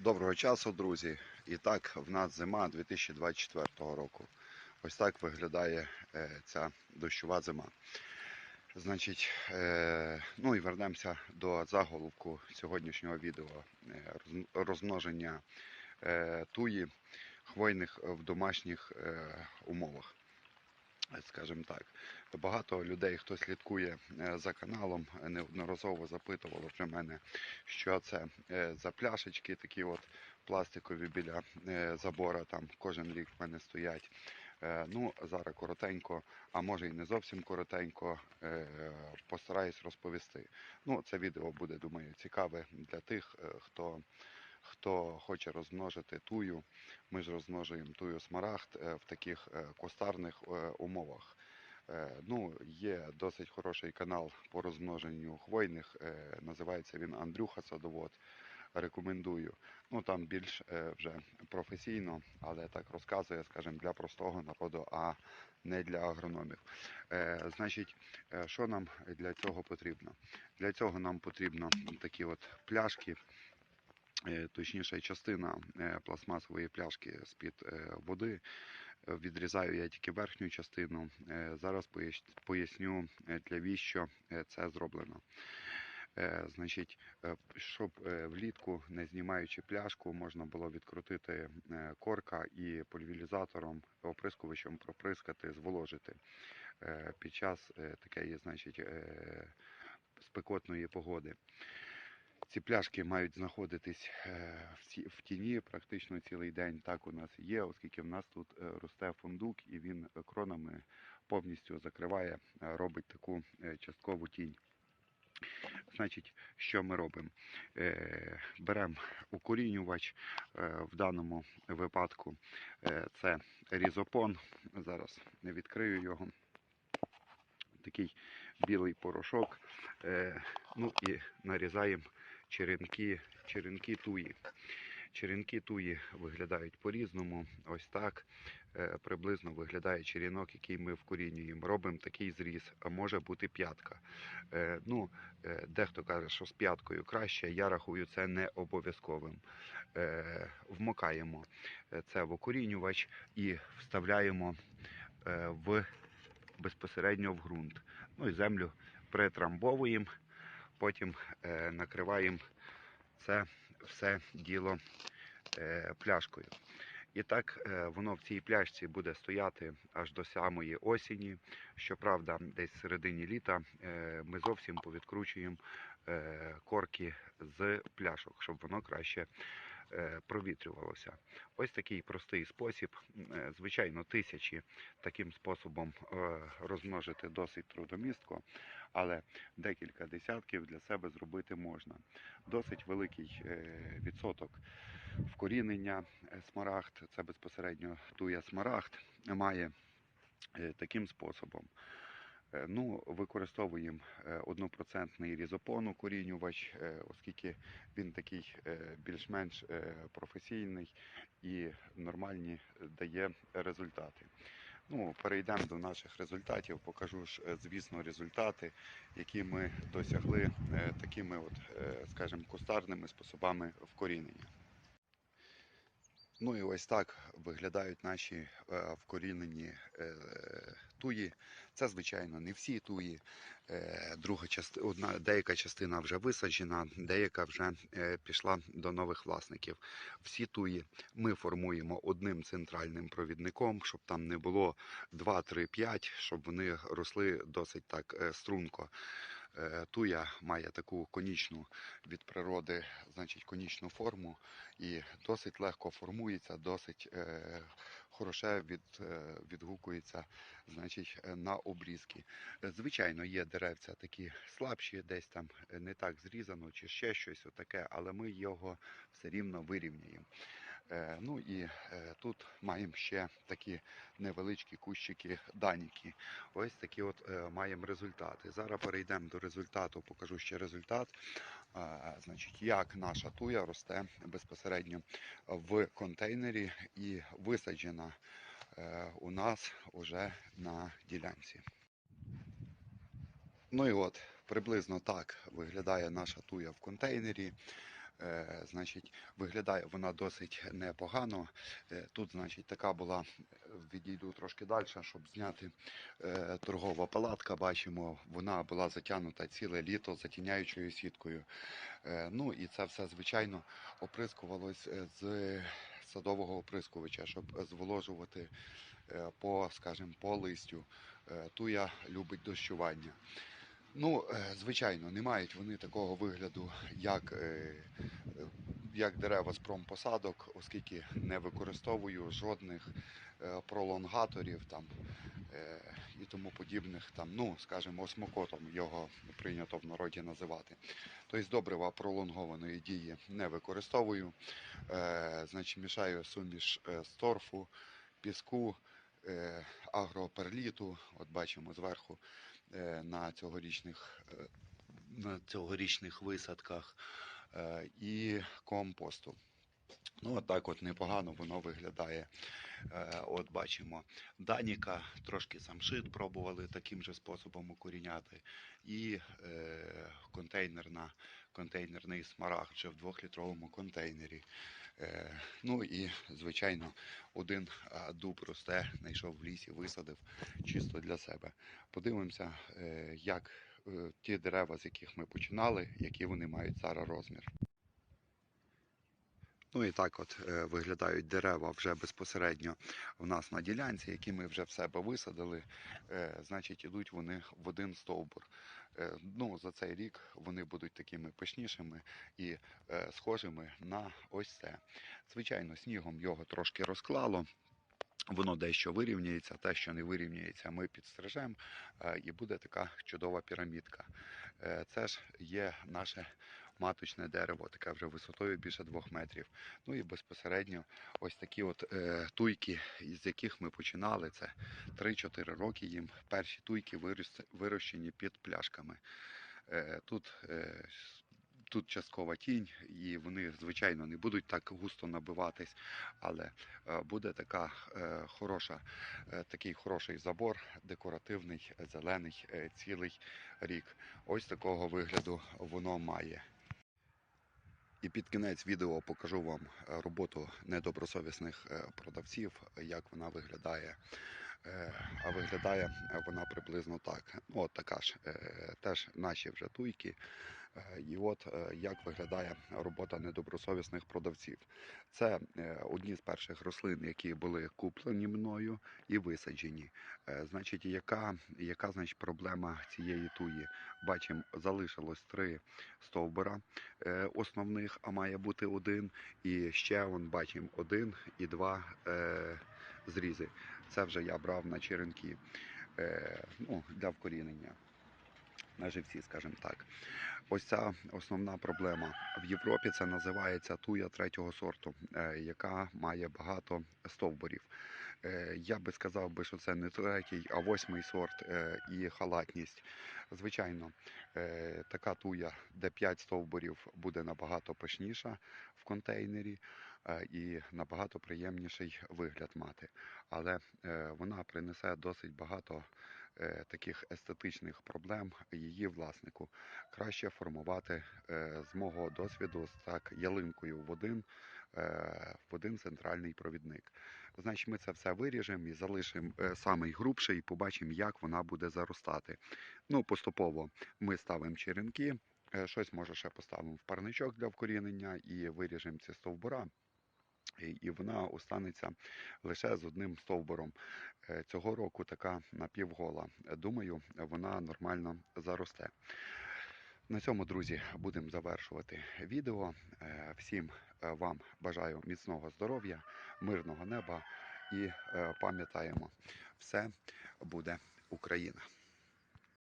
Доброго часу, друзі. І так, в нас зима 2024 року. Ось так виглядає е, ця дощова зима. Значить, е, ну і вернемося до заголовку сьогоднішнього відео Е, розмноження туї хвойних в домашніх умовах. Скажімо так, багато людей, хто слідкує е, за каналом, е, неодноразово запитувало вже мене, що це е, за пляшечки, такі от пластикові біля забора. Там кожен рік в мене стоять. Ну, зараз коротенько, а може і не зовсім коротенько, постараюсь розповісти. Ну, це відео буде, думаю, цікаве для тих, хто, хто хоче розмножити тую. Ми ж розмножуємо тую смарагд е, в таких е, кустарних е, умовах. Ну, є досить хороший канал по розмноженню хвойних. Називається він Андрюха Садовод. Рекомендую. Ну там більш вже професійно, але так розказує, скажімо, для простого народу, а не для агрономів. Значить, що нам для цього потрібно? Для цього нам потрібно такі от пляшки, точніше, частина е, пластмасової пляшки з-під е, води. Відрізаю я тільки верхню частину. Е, Зараз поясню, для віщо це зроблено. Е, Значить, е, щоб е, влітку, не знімаючи пляшку, можна було відкрутити корка і пульверізатором, оприскувачем проприскати, зволожити під час такої, значить, спекотної погоди. Ці пляшки мають знаходитись е, в тіні практично цілий день. Так у нас є, оскільки в нас тут е, росте фундук і він е, кронами повністю закриває, робить таку часткову тінь. Значить, що ми робимо? Беремо укорінювач, в даному випадку це різопон. Зараз відкрию його. Такий білий порошок. Ну і нарізаємо черенки, черенки туї. Черенки туї виглядають по-різному. Ось так е, приблизно виглядає черенок, який ми вкорінюємо. Робимо такий зріз, а може бути п'ятка. Е, ну, Е, Дехто каже, що з п'яткою краще. Я рахую це не обов'язковим. Вмикаємо це в окорінювач і вставляємо в безпосередньо в ґрунт. Ну і землю притрамбовуємо, потім е, накриваємо це все діло е, пляшкою. І так е, воно в цій пляшці буде стояти аж до самої осені. Щоправда, десь в середині літа ми зовсім повідкручуємо корки з пляшок, щоб воно краще провітрювалося. Ось такий простий спосіб. Е, Звичайно, тисячі таким способом е, розмножити досить трудомістко, але декілька десятків для себе зробити можна. Досить великий е, відсоток вкорінення е, смарагд, це безпосередньо туя смарагд, має е, таким способом. Е, Ну, використовуємо е, однопроцентний різопон укорінювач, е, оскільки він такий е, більш-менш е, професійний і нормальні дає результати. Ну, перейдемо до наших результатів. Покажу ж, е, звісно, результати, які ми досягли е, такими, от, е, скажімо, кустарними способами вкорінення. Ну і ось так виглядають наші е, вкорінені е, туї. Це, звичайно, не всі туї. Е, друга частина, деяка частина вже висаджена, деяка вже пішла до нових власників. Всі туї ми формуємо одним центральним провідником, щоб там не було 2, 3, 5, щоб вони росли досить так струнко. Е, Туя має таку конічну від природи, значить, конічну форму і досить легко формується, досить е, хороше від, е, відгукується значить, е, на обрізки. Звичайно, є деревця такі слабші, десь там не так зрізано чи ще щось отаке, але ми його все рівно вирівняємо. Е, Ну і е, тут маємо ще такі невеличкі кущики даніки. Ось такі от е, маємо результати. Зараз перейдемо до результату, покажу ще результат. Значить, як наша туя росте безпосередньо в контейнері і висаджена у нас уже на ділянці. Ну і от приблизно так виглядає наша туя в контейнері. Е, Значить, виглядає вона досить непогано. Е, Тут, значить, така була, відійду трошки далі, щоб зняти е, торгова палатка. Бачимо, вона була затягнута ціле літо затіняючою сіткою. Ну і це все, звичайно, оприскувалось з садового оприскувача, щоб зволожувати по, скажімо, по листю. Туя любить дощування. Ну, е, звичайно, не мають вони такого вигляду, як, е, як дерева з промпосадок, оскільки не використовую жодних е, пролонгаторів там, і тому подібних, там, ну, скажімо, осмокотом його прийнято в народі називати. Тобто добрива пролонгованої дії не використовую. Значить, мішаю суміш з торфу, піску, агроперліту. От бачимо зверху е, на цьогорічних, е, на цьогорічних висадках е, і компосту. Ну, от от непогано воно виглядає. Е, От бачимо Даніка, трошки самшит пробували таким же способом укоріняти. І е, контейнерна, контейнерний смарагд вже в двохлітровому контейнері. Е, ну і, звичайно, один е, дуб росте, знайшов в лісі, висадив чисто для себе. Подивимося, е, як е, ті дерева, з яких ми починали, які вони мають зараз розмір. Ну і так от е, виглядають дерева вже безпосередньо в нас на ділянці, які ми вже в себе висадили. Е, значить, ідуть вони в один стовбур. Е, ну, за цей рік вони будуть такими пишнішими і схожими на ось це. Звичайно, снігом його трошки розклало. Воно дещо вирівняється, те, що не вирівняється, ми підстрижемо, і буде така чудова пірамідка. Це ж є наше маточне дерево, таке вже висотою більше двох метрів. Ну і безпосередньо ось такі от е, туйки, з яких ми починали. Це 3-4 роки їм. Перші туйки вирощені під пляшками. Е, Тут е, Тут часткова тінь, і вони, звичайно, не будуть так густо набиватись, але е, буде така е, хороша, е, такий хороший забор, декоративний, зелений, е, цілий рік. Ось такого вигляду воно має. І під кінець відео покажу вам е, роботу недобросовісних е, продавців, як вона виглядає. Е, А виглядає вона приблизно так. Ну, от така ж, теж наші вже туйки. Е, І от е, як виглядає робота недобросовісних продавців. Це е, одні з перших рослин, які були куплені мною і висаджені. Значить, яка, яка значить, проблема цієї туї? Бачимо, залишилось три стовбура основних, а має бути один. І ще он бачимо один і два зрізи. Це вже я брав на черенки ну, для вкорінення. На живці, скажімо так. Ось ця основна проблема. В Європі це називається туя третього сорту, е, яка має багато стовбурів. Е, Я би сказав що це не третій, а восьмий сорт е, і халатність. Звичайно, така туя, де 5 стовбурів, буде набагато пишніша в контейнері і набагато приємніший вигляд мати. Але вона принесе досить багато таких естетичних проблем її власнику. Краще формувати е, з мого досвіду з так ялинкою в один, е, в один центральний провідник. Значить, ми це все виріжемо і залишимо е, самий грубший, і побачимо, як вона буде заростати. Ну, поступово ми ставимо черенки. е, Щось може ще поставимо в парничок для вкорінення і виріжемо ці стовбура. І вона останеться лише з одним стовбуром. Е, Цього року така напівгола. Думаю, вона нормально заросте. На цьому, друзі, будемо завершувати відео. Е, Всім е, вам бажаю міцного здоров'я, мирного неба і пам'ятаємо, все буде Україна.